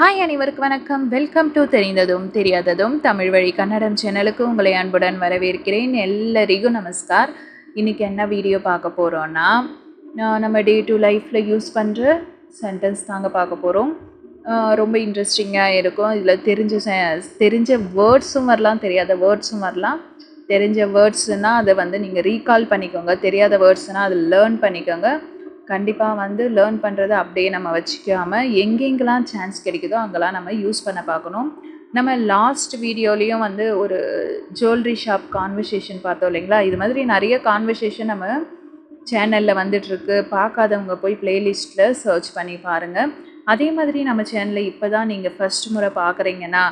Hi அனைவருக்கு வணக்கம். Welcome to தெரிந்ததும் தெரியாததும் தமிழ் வழி கன்னடம் சேனலுக்கு உங்களை அன்புடன் வரவேற்கிறேன். எல்லாரிಗೂ நமஸ்கார். இன்றைக்கி என்ன வீடியோ பார்க்க போகிறோன்னா நம்ம டே டு லைஃப்பில் யூஸ் பண்ணுற சென்டென்ஸ் தாங்க பார்க்க போகிறோம் ரொம்ப இன்ட்ரெஸ்டிங்காக இருக்கும். இதில் தெரிஞ்ச செ- தெரிஞ்ச வேர்ட்ஸும் வரலாம் தெரியாத வேர்ட்ஸும் வரலாம். தெரிஞ்ச வேர்ட்ஸ்னால் அதை வந்து நீங்கள் ரீகால் பண்ணிக்கோங்க. தெரியாத வேர்ட்ஸ்னால் அதை லேர்ன் பண்ணிக்கோங்க. கண்டிப்பாக வந்து லேர்ன் பண்ணுறதை அப்படியே நம்ம வச்சுக்காமல் எங்கெங்கெல்லாம் சான்ஸ் கிடைக்குதோ அங்கெல்லாம் நம்ம யூஸ் பண்ண பார்க்கணும். நம்ம லாஸ்ட் வீடியோலேயும் வந்து ஒரு ஜுவல்லரி ஷாப் கான்வர்சேஷன் பார்த்தோம் இல்லைங்களா? இது மாதிரி நிறைய கான்வர்சேஷன் நம்ம சேனலில் வந்துட்டுருக்கு. பார்க்காதவங்க போய் பிளேலிஸ்ட்டில் சர்ச் பண்ணி பாருங்கள் அதே மாதிரி நம்ம சேனலை இப்போ தான் நீங்கள் ஃபர்ஸ்ட் முறை பார்க்குறீங்கன்னா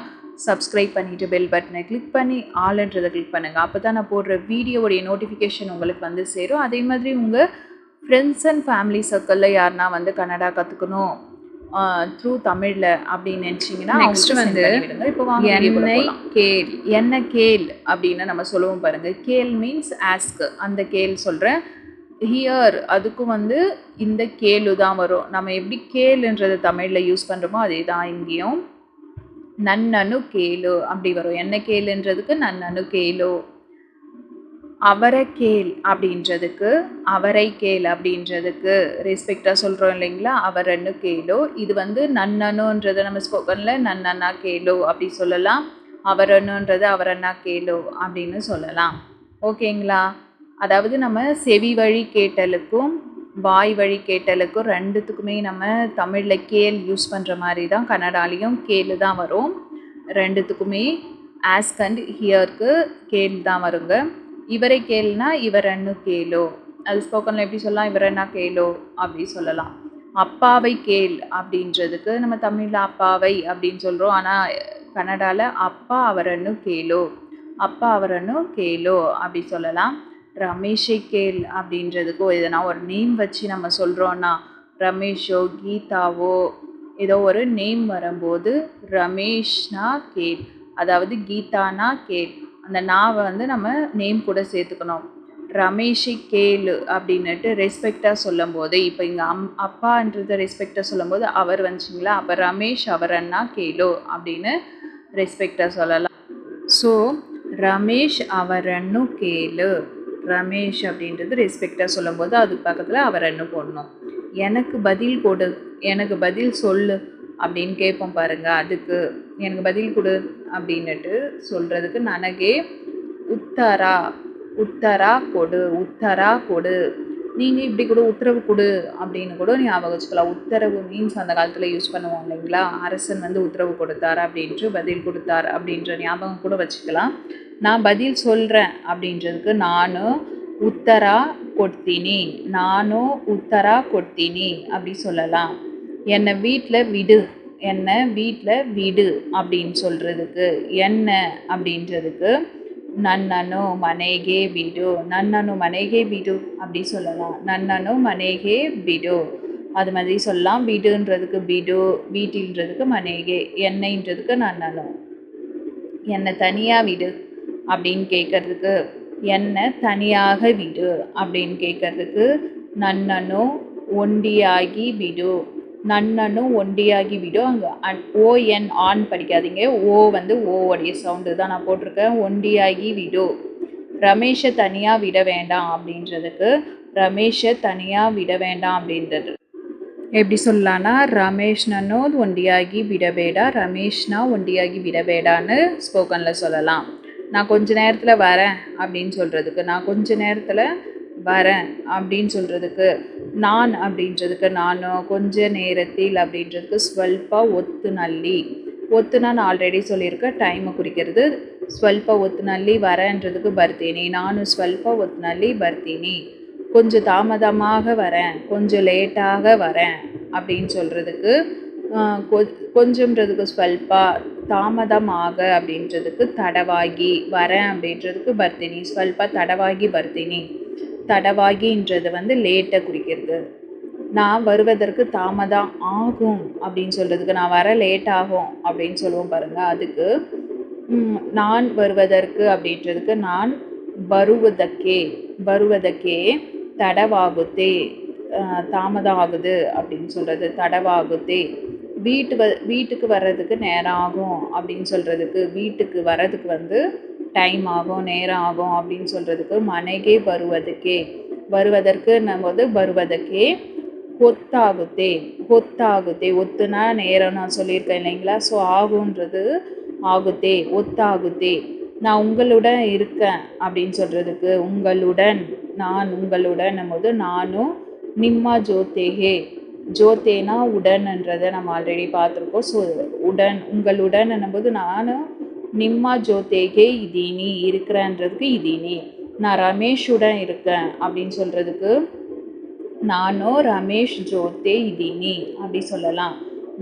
சப்ஸ்கிரைப் பண்ணிவிட்டு பெல் பட்டனை கிளிக் பண்ணி ஆளுன்றதை கிளிக் பண்ணுங்கள் அப்போ தான் நான் போடுற வீடியோவுடைய நோட்டிஃபிகேஷன் உங்களுக்கு வந்து சேரும். அதே மாதிரி உங்கள் ஃப்ரெண்ட்ஸ் அண்ட் ஃபேமிலி சர்க்கிளில் யாருனா வந்து கன்னடா கற்றுக்கணும் த்ரூ தமிழில் அப்படின்னு நினச்சிங்கன்னா Next வந்து இப்போ வாங்க என்னை கேள் என்ன கேள் அப்படின்னு நம்ம சொல்லுவோம் பாருங்க. கேள் மீன்ஸ் ஆஸ்க் அந்த கேள் சொல்கிறேன் ஹியர் அதுக்கும் வந்து இந்த கேளு தான் வரும். நம்ம எப்படி கேளுன்றது தமிழில் யூஸ் பண்ணுறோமோ அதே தான் இங்கேயும். நன்னனு கேளு அப்படி வரும். என்ன கேளுன்றதுக்கு நன்னனு கேளு. அவரை கேள் அப்படின்றதுக்கு அவரை கேள் அப்படின்றதுக்கு ரெஸ்பெக்டாக சொல்கிறோம் இல்லைங்களா? அவரன்னு கேளோ இது வந்து நன்னனுன்றதை நம்ம ஸ்போக்கனில் நன்னன்னா கேளோ அப்படி சொல்லலாம். அவரனுன்றது அவரண்ணா கேளோ அப்படின்னு சொல்லலாம். ஓகேங்களா? அதாவது நம்ம செவி வழி கேட்டலுக்கும் வாய் வழி கேட்டலுக்கும் ரெண்டுத்துக்குமே நம்ம தமிழில் கேள் யூஸ் பண்ணுற மாதிரி தான் கன்னடாலேயும் கேளு தான் வரும். ரெண்டுத்துக்குமே ஆஸ்க் அண்ட் ஹியருக்கு கேள் தான் வருங்க. இவரை கேளுனா இவரன்னு கேளோ. அது ஸ்போக்கனில் எப்படி சொல்லலாம்? இவரன்னா கேளோ அப்படி சொல்லலாம். அப்பாவை கேள் அப்படின்றதுக்கு நம்ம தமிழில் அப்பாவை அப்படின்னு சொல்கிறோம் ஆனால் கன்னடாவில் அப்பா அவரன்னு கேளோ. அப்பா அவரன்னு கேளோ அப்படி சொல்லலாம். ரமேஷை கேள் அப்படின்றதுக்கோ எதனா ஒரு நேம் வச்சு நம்ம சொல்கிறோன்னா ரமேஷோ கீதாவோ ஏதோ ஒரு நேம் வரும்போது ரமேஷ்னா கேள். அதாவது கீதானா கேள். அந்த நாவை வந்து நம்ம நேம் கூட சேர்த்துக்கணும். ரமேஷி கேளு அப்படின்னுட்டு ரெஸ்பெக்டாக சொல்லும்போது இப்போ இங்கே அம் அப்பான்றத ரெஸ்பெக்டாக சொல்லும்போது அவர் வந்துச்சிங்களா? அப்போ ரமேஷ் அவரன்னா கேளு அப்படின்னு ரெஸ்பெக்டாக சொல்லலாம். ஸோ ரமேஷ் அவரன்னு கேளு. ரமேஷ் அப்படின்றது ரெஸ்பெக்டாக சொல்லும்போது அதுக்கு பக்கத்தில் அவரன்னு போடணும். எனக்கு பதில் கொடு எனக்கு பதில் சொல்லு. அப்படின்னு கேட்போம் பாருங்க. அதுக்கு எனக்கு பதில் கொடு அப்படின்னுட்டு சொல்கிறதுக்கு நனகே உத்தரா உத்தரா கொடு உத்தரா கொடு. நீங்கள் இப்படி கூட உத்தரவு கொடு அப்படின்னு கூட ஞாபகம் வச்சுக்கலாம். உத்தரவு மீன்ஸ் அந்த காலத்தில் யூஸ் பண்ணுவோம் இல்லைங்களா? அரசன் வந்து உத்தரவு கொடுத்தார் அப்படின்ட்டு பதில் கொடுத்தார் அப்படின்ற ஞாபகம் கூட வச்சுக்கலாம். நான் பதில் சொல்கிறேன் அப்படின்றதுக்கு நானும் உத்தரா கொட்தினி நானும் உத்தரா கொட்தினி அப்படி சொல்லலாம். என்னை வீட்டில் விடு என்னை வீட்டில் விடு அப்படின்னு சொல்கிறதுக்கு என்ன அப்படின்றதுக்கு நன்னனு மனைகே விடு நன்னனு மனைகே விடு அப்படி சொல்லலாம். நன்னனு மனைகே விடு. அது மாதிரி சொல்லலாம். விடுன்றதுக்கு விடு வீட்டில்ன்றதுக்கு மனைகே என்னைன்றதுக்கு நன்னனு. என்னை தனியாக விடு அப்படின்னு கேட்கறதுக்கு என்னை தனியாக விடு அப்படின்னு கேட்கறதுக்கு நன்னனு ஒண்டியாகி விடு. நன்னனும் ஒண்டியாகிவிடும் அங்கே அன் ஓஎன் ஆன் படிக்காதீங்க. ஓ வந்து ஓவோடைய சவுண்டு தான் நான் போட்டிருக்கேன். ஒண்டியாகி விடோ. ரமேஷை தனியாக விட வேண்டாம் அப்படின்றதுக்கு ரமேஷை தனியாக விட வேண்டாம் அப்படின்றது. எப்படி சொல்லலான்னா ரமேஷ் நன்னோ ஒண்டியாகி விடவேடா ரமேஷ்னா ஒண்டியாகி விடவேடான்னு ஸ்போக்கனில் சொல்லலாம். நான் கொஞ்ச நேரத்தில் வரேன் அப்படின்னு சொல்கிறதுக்கு நான் கொஞ்ச நேரத்தில் வரேன் அப்படின்னு சொல்கிறதுக்கு நான் அப்படின்றதுக்கு நானும் கொஞ்ச நேரத்தில் அப்படின்றதுக்கு ஸ்வல்ப ஒத்து நல்லி. ஒத்துனா நான் ஆல்ரெடி சொல்லியிருக்கேன் டைமை குறிக்கிறது. ஸ்வல்ப ஒத்து நல்லி வரேன்றதுக்கு பர்த்தினி. நானும் ஸ்வல்ப ஒத்து நல்லி பர்த்தினி. கொஞ்சம் தாமதமாக வரேன். கொஞ்சம் லேட்டாக வரேன் அப்படின்னு சொல்கிறதுக்கு கொஞ்சம்ன்றதுக்கு ஸ்வல்பா தாமதமாக அப்படின்றதுக்கு தடவாகி வரேன் அப்படின்றதுக்கு பர்த்தினி. ஸ்வல்பா தடவாகி பர்த்தினி. தடவாகின்றது வந்து லேட்டை குறிக்கிறது நான் வருவதற்கு தாமதம் ஆகும் அப்படின்னு சொல்கிறதுக்கு நான் வர லேட் ஆகும் அப்படின்னு சொல்லுவோம் பாருங்கள் அதுக்கு நான் வருவதற்கு அப்படின்றதுக்கு நான் வருவதற்கே வருவதற்கே தடவாகுத்தே தாமதம் ஆகுது அப்படின்னு சொல்கிறது தடவாகுத்தே. வீட்டு வ வீட்டுக்கு வர்றதுக்கு நேரம் ஆகும் அப்படின்னு சொல்கிறதுக்கு வீட்டுக்கு வர்றதுக்கு வந்து டைம் ஆகும் நேரம் ஆகும் அப்படின்னு சொல்கிறதுக்கு மனைகே வருவதற்கே வருவதற்கு நம்ம வந்து வருவதற்கே ஒத்தாகுதே ஒத்தாகுதே. ஒத்துனா நேரம் நான் சொல்லியிருக்கேன் இல்லைங்களா? ஸோ ஆகுன்றது ஆகுதே ஒத்தாகுதே. நான் உங்களுடன் இருக்கேன் அப்படின்னு சொல்கிறதுக்கு உங்களுடன் நான் உங்களுடன் போது நானும் நிம்மா ஜோத்தேகே. ஜோத்தேனா உடன்ன்றதை நம்ம ஆல்ரெடி பார்த்துருக்கோம். ஸோ உடன் உங்களுடன் போது நானும் நிம்மா ஜோதேகே இதீனி இருக்கிறேன்றதுக்கு இதீனி. நான் ரமேஷுடன் இருக்கேன் அப்படின்னு சொல்கிறதுக்கு நானும் ரமேஷ் ஜோதே இதீனி அப்படி சொல்லலாம்.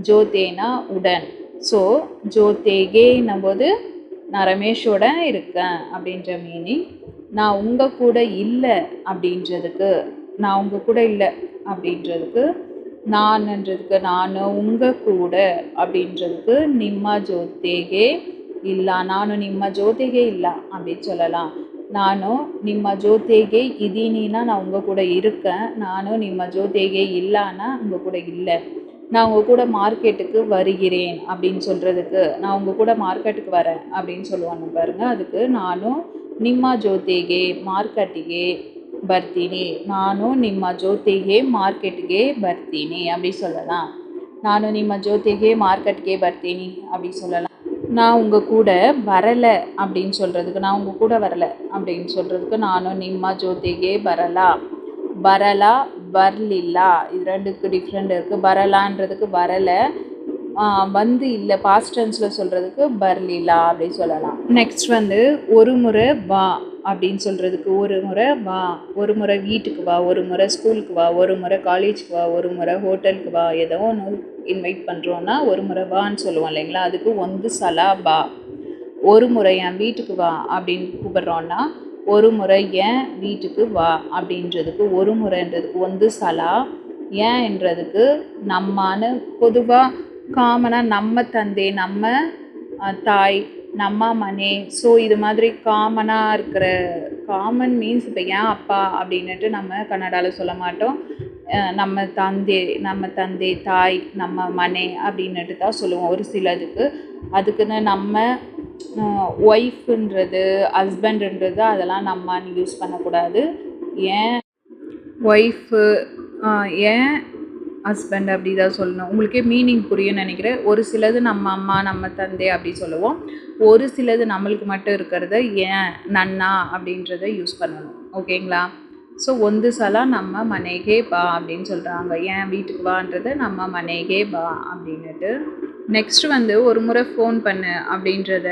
ஜோதேனா உடன். ஸோ ஜோதேகேன்னும் போது நான் ரமேஷோட இருக்கேன் அப்படின்ற மீனிங் நான் உங்கள் கூட இல்லை அப்படின்றதுக்கு நான் உங்கள் கூட இல்லை அப்படின்றதுக்கு நான்ன்றதுக்கு நான் உங்கள் கூட அப்படின்றதுக்கு நிம்மா ஜோத்தேகே இல்லை நானும் நிம்ம ಜೊತೆಗೆ இல்லை அப்படின்னு சொல்லலாம். நானும் ನಿಮ್ಮ ಜೊತೆಗೆ ಇದೀನಿனா நான் உங்கள் கூட இருக்கேன். நானும் ನಿಮ್ಮ ಜೊತೆಗೆ இல்லைன்னா உங்கள் கூட இல்லை. நான் உங்கள் கூட மார்க்கெட்டுக்கு வருகிறேன் அப்படின்னு சொல்கிறதுக்கு நான் உங்கள் கூட மார்க்கெட்டுக்கு வரேன் அப்படின்னு சொல்லுவாங்க பாருங்கள் அதுக்கு நானும் ನಿಮ್ಮ ஜோதேகே ಮಾರ್ಕೆಟಿಗೆ பர்த்தினி. நானும் ನಿಮ್ಮ ಜೊತೆಗೆ மார்க்கெட்டுக்கே ಬರ್ತೀನಿ அப்படி சொல்லலாம். நானும் ನಿಮ್ಮ ஜோதேகே மார்க்கெட்டுக்கே ಬರ್ತೀನಿ அப்படி சொல்லலாம். நான் உங்கள் கூட வரலை அப்படின்னு சொல்கிறதுக்கு நான் உங்கள் கூட வரலை அப்படின்னு சொல்கிறதுக்கு நானும் நிம்மா ஜோதிகே வரலா? வரலா வரலில்லா? இது ரெண்டுக்கு டிஃப்ரெண்ட் இருக்குது வரலான்றதுக்கு வரலை. வந்து இல்லை பாஸ்ட் டென்ஸில் சொல்கிறதுக்கு பர்லிலா அப்படின்னு சொல்லலாம். நெக்ஸ்ட் வந்து ஒரு முறை வா அப்படின்னு சொல்கிறதுக்கு ஒரு முறை வா. ஒரு முறை வீட்டுக்கு வா ஒரு முறை ஸ்கூலுக்கு வா ஒரு முறை காலேஜுக்கு வா ஒரு முறை ஹோட்டலுக்கு வா ஏதோ ஒன்று இன்வைட் பண்ணுறோன்னா ஒரு முறை வான்னு சொல்லுவோம் இல்லைங்களா? அதுக்கு ஒந்து சலா பா. ஒரு முறை என் வீட்டுக்கு வா அப்படின்னு கூப்பிட்றோன்னா ஒரு முறை ஏன் வீட்டுக்கு வா அப்படின்றதுக்கு ஒரு முறைன்றதுக்கு வந்து சலா ஏன்ன்றதுக்கு நம்மான்னு பொதுவாக காமனாக நம்ம தந்தை நம்ம தாய் நம்ம மனே. ஸோ இது மாதிரி காமனாக இருக்கிற காமன் மீன்ஸ் இப்போ ஏன் அப்பா அப்படின்னுட்டு நம்ம கன்னடாவில் சொல்ல மாட்டோம். நம்ம தந்தை நம்ம தந்தை தாய் நம்ம மனை அப்படின்னுட்டு தான் சொல்லுவோம். ஒரு சிலதுக்கு அதுக்குன்னு நம்ம ஒய்ஃப்ன்றது ஹஸ்பண்டுன்றது அதெல்லாம் நம்ம யூஸ் பண்ணக்கூடாது. ஏன் ஒய்ஃபு ஏன் ஹஸ்பண்ட் அப்படி தான் சொல்லணும்? உங்களுக்கே மீனிங் புரியும்னு நினைக்கிறேன். ஒரு சிலது நம்ம அம்மா நம்ம தந்தை அப்படி சொல்லுவோம். ஒரு சிலது நம்மளுக்கு மட்டும் இருக்கிறத ஏன் நன்னா அப்படின்றத யூஸ் பண்ணணும். ஓகேங்களா? ஸோ ஒந்து சலா நம்ம மனைகே பா அப்படின்னு சொல்கிறாங்க ஏன் வீட்டுக்கு வான்றது நம்ம மனைகே பா அப்படின்னுட்டு. நெக்ஸ்ட் வந்து ஒரு முறை ஃபோன் பண்ணு அப்படின்றத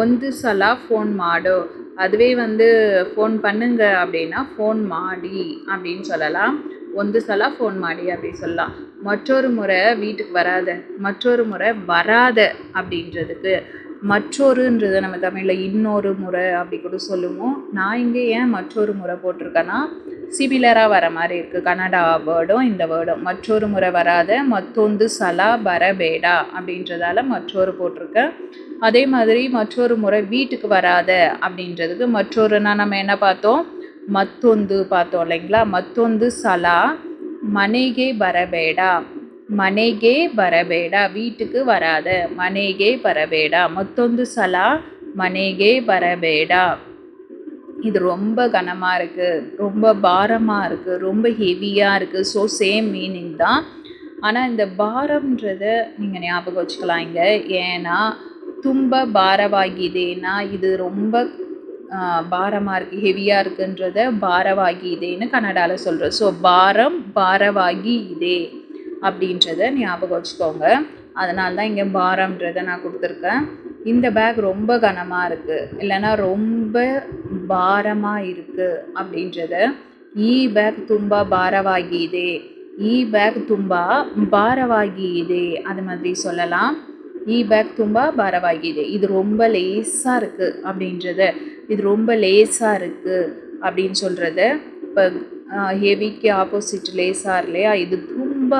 ஒந்து சலா ஃபோன் மாடு. அதுவே வந்து ஃபோன் பண்ணுங்க அப்படின்னா ஃபோன் மாடி அப்படின்னு சொல்லலாம். ஒந்து சலா ஃபோன் மாடி அப்படி சொல்லலாம். மற்றொரு முறை வீட்டுக்கு வராத மற்றொரு முறை வராத அப்படின்றதுக்கு மற்றொருன்றதை நம்ம தமிழில் இன்னொரு முறை அப்படி கூட சொல்லுவோம். நான் இங்கே ஏன் மற்றொரு முறை போட்டிருக்கேன்னா சிமிலராக வர மாதிரி இருக்குது கனடா வேர்டும் இந்த வேர்டும் மற்றொரு முறை வராத மத்தொந்து சலா பரபேடா அப்படின்றதால மற்றொரு போட்டிருக்கேன். அதே மாதிரி மற்றொரு முறை வீட்டுக்கு வராத அப்படின்றதுக்கு மற்றொருனா நம்ம என்ன பார்த்தோம்? மத்தொந்து பார்த்தோம் இல்லைங்களா? மத்தொந்து சலா மனைகே பரபேடா மனைகே ಬರಬೇಡ வீட்டுக்கு வராத. மனைகே ಬರಬೇಡ ಮತ್ತೊಂದು சலா மனைகே ಬರಬೇಡ இது ரொம்ப கனமாக இருக்குது ரொம்ப பாரமாக இருக்குது ரொம்ப ஹெவியாக இருக்குது ஸோ சேம் மீனிங் தான். ஆனால் இந்த பாரம்ன்றத நீங்கள் ஞாபகம் வச்சுக்கலாம் இங்கே. ஏன்னா தும்ப பாரவாகிதேனா இது ரொம்ப பாரமாக இருக்குது ஹெவியாக இருக்குன்றத பாரவாகி இதேன்னு கன்னடாவில் சொல்கிறோம் ஸோ பாரம் பாரவாகி இதே அப்படின்றத ஞாபகம் வச்சுக்கோங்க அதனால தான் இங்கே பாரம்ன்றதை நான் கொடுத்துருக்கேன் இந்த பேக் ரொம்ப கனமாக இருக்குது இல்லைன்னா ரொம்ப பாரமாக இருக்குது அப்படின்றத ಈ ಬ್ಯಾಗ್ ತುಂಬ ಭಾರವಾಗಿದೆ ಈ ಬ್ಯಾಗ್ ತುಂಬ ಭಾರವಾಗಿದೆ அது மாதிரி சொல்லலாம் ಈ ಬ್ಯಾಗ್ ತುಂಬ ಭಾರವಾಗಿದೆ இது ரொம்ப லேசாக இருக்குது அப்படின்றத இது ரொம்ப லேசாக இருக்குது அப்படின்னு சொல்கிறத இப்போ ஹெவிக்கு ஆப்போசிட் லேசாக இல்லையா இது ತುಂಬ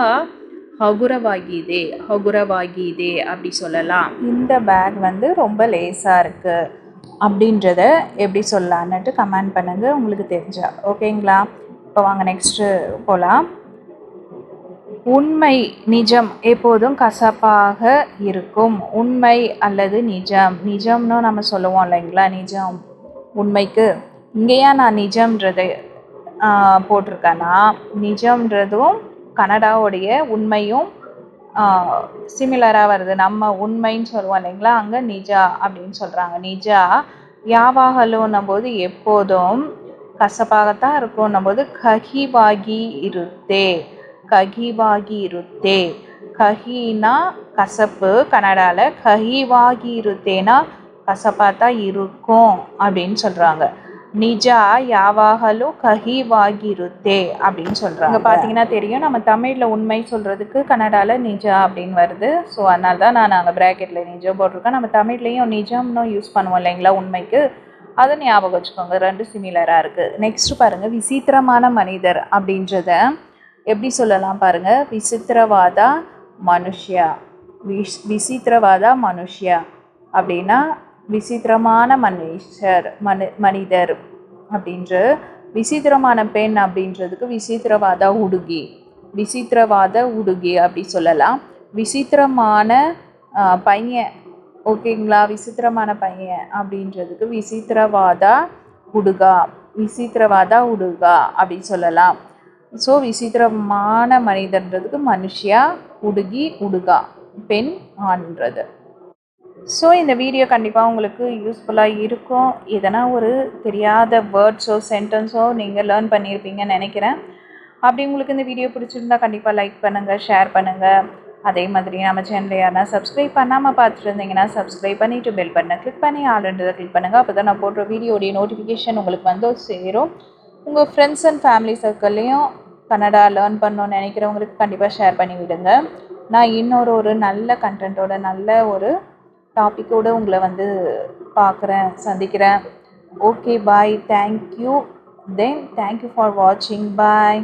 ಹಗುರವಾಗಿದೆ ಹಗುರವಾಗಿದೆ அப்படி சொல்லலாம் இந்த பேக் வந்து ரொம்ப லேசாக இருக்குது அப்படின்றத எப்படி சொல்லலான்னுட்டு கமெண்ட் பண்ணுங்கள் உங்களுக்கு தெரிஞ்சா ஓகேங்களா இப்போ வாங்க நெக்ஸ்ட்டு போகலாம் உண்மை நிஜம் எப்போதும் கசப்பாக இருக்கும் உண்மை அல்லது நிஜம் நிஜம்னு நம்ம சொல்லுவோம் இல்லைங்களா நிஜம் உண்மைக்கு இங்கே ஏன் நான் நிஜம்ன்றதை ஆஹ், போட்டிருக்கேன்னா நிஜம்ன்றதும் கனடாவுடைய உண்மையும் சிமிலராக வருது. நம்ம உண்மைன்னு சொல்லுவோம் இல்லைங்களா? அங்கே நிஜா அப்படின்னு சொல்கிறாங்க நிஜா யாவாகலுன்னும் போது எப்போதும் கசப்பாகத்தான் இருக்கும்னும் போது கஹிவாகி இருத்தே கஹிவாகி இருத்தே. கஹினா கசப்பு கனடாவில் கஹிவாகி இருத்தேனா கசப்பாக தான் இருக்கும் அப்படின்னு சொல்கிறாங்க நிஜா யாவாகலோ கஹிவாகிருத்தே அப்படின்னு சொல்கிறாங்க பார்த்தீங்கன்னா தெரியும். நம்ம தமிழில் உண்மை சொல்கிறதுக்கு கன்னடால நிஜா அப்படின்னு வருது. ஸோ அதனால தான் நான் நாங்கள் ப்ராக்கெட்டில் நிஜம் போட்டிருக்கேன். நம்ம தமிழ்லேயும் நிஜம்னு யூஸ் பண்ணுவோம் இல்லைங்களா உண்மைக்கு? அதை ஞாபகம் வச்சுக்கோங்க. ரெண்டு சிமிலராக இருக்குது நெக்ஸ்ட் பாருங்கள் விசித்திரமான மனிதர் அப்படின்றத எப்படி சொல்லலாம் பாருங்கள் விசித்திரவாதா மனுஷ்யா? விஷ் விசித்திரவாதா மனுஷ்யா அப்படின்னா விசித்திரமான மனுஷர் மனு மனிதர் அப்படின்ற விசித்திரமான பெண் அப்படின்றதுக்கு விசித்திரவாத உடுகி விசித்திரவாத உடுகி அப்படி சொல்லலாம். விசித்திரமான பையன் ஓகேங்களா விசித்திரமான பையன் அப்படின்றதுக்கு விசித்திரவாதா உடுகா விசித்திரவாதா உடுகா அப்படி சொல்லலாம். ஸோ விசித்திரமான மனிதன்றதுக்கு மனுஷியா உடுகி உடுகா பெண் ஆண்றது. ஸோ இந்த வீடியோ கண்டிப்பாக உங்களுக்கு யூஸ்ஃபுல்லாக இருக்கும். எதனா ஒரு தெரியாத வேர்ட்ஸோ சென்டென்ஸோ நீங்கள் லேர்ன் பண்ணியிருப்பீங்கன்னு நினைக்கிறேன். அப்படி உங்களுக்கு இந்த வீடியோ பிடிச்சிருந்தா கண்டிப்பாக லைக் பண்ணுங்கள் ஷேர் பண்ணுங்கள் அதே மாதிரி நம்ம சேனலை யாருனா சப்ஸ்கிரைப் பண்ணாமல் பார்த்துருந்தீங்கன்னா சப்ஸ்கிரைப் பண்ணிவிட்டு பெல் பட்டனை கிளிக் பண்ணி ஆளுன்றதை கிளிக் பண்ணுங்கள் அப்போ தான் நான் போடுற வீடியோடைய நோட்டிஃபிகேஷன் உங்களுக்கு வந்து சேரும். உங்கள் ஃப்ரெண்ட்ஸ் அண்ட் ஃபேமிலி சர்க்கிள்லேயும் கன்னடா லேர்ன் பண்ணணும்னு நினைக்கிறவங்களுக்கு கண்டிப்பாக ஷேர் பண்ணி விடுங்க. நான் இன்னொரு ஒரு நல்ல கண்டென்ட்டோட நல்ல ஒரு டாப்பிக்கோடு உங்களை வந்து பார்க்குறேன் சந்திக்கிறேன். Okay bye thank you then thank you for வாட்சிங் பாய்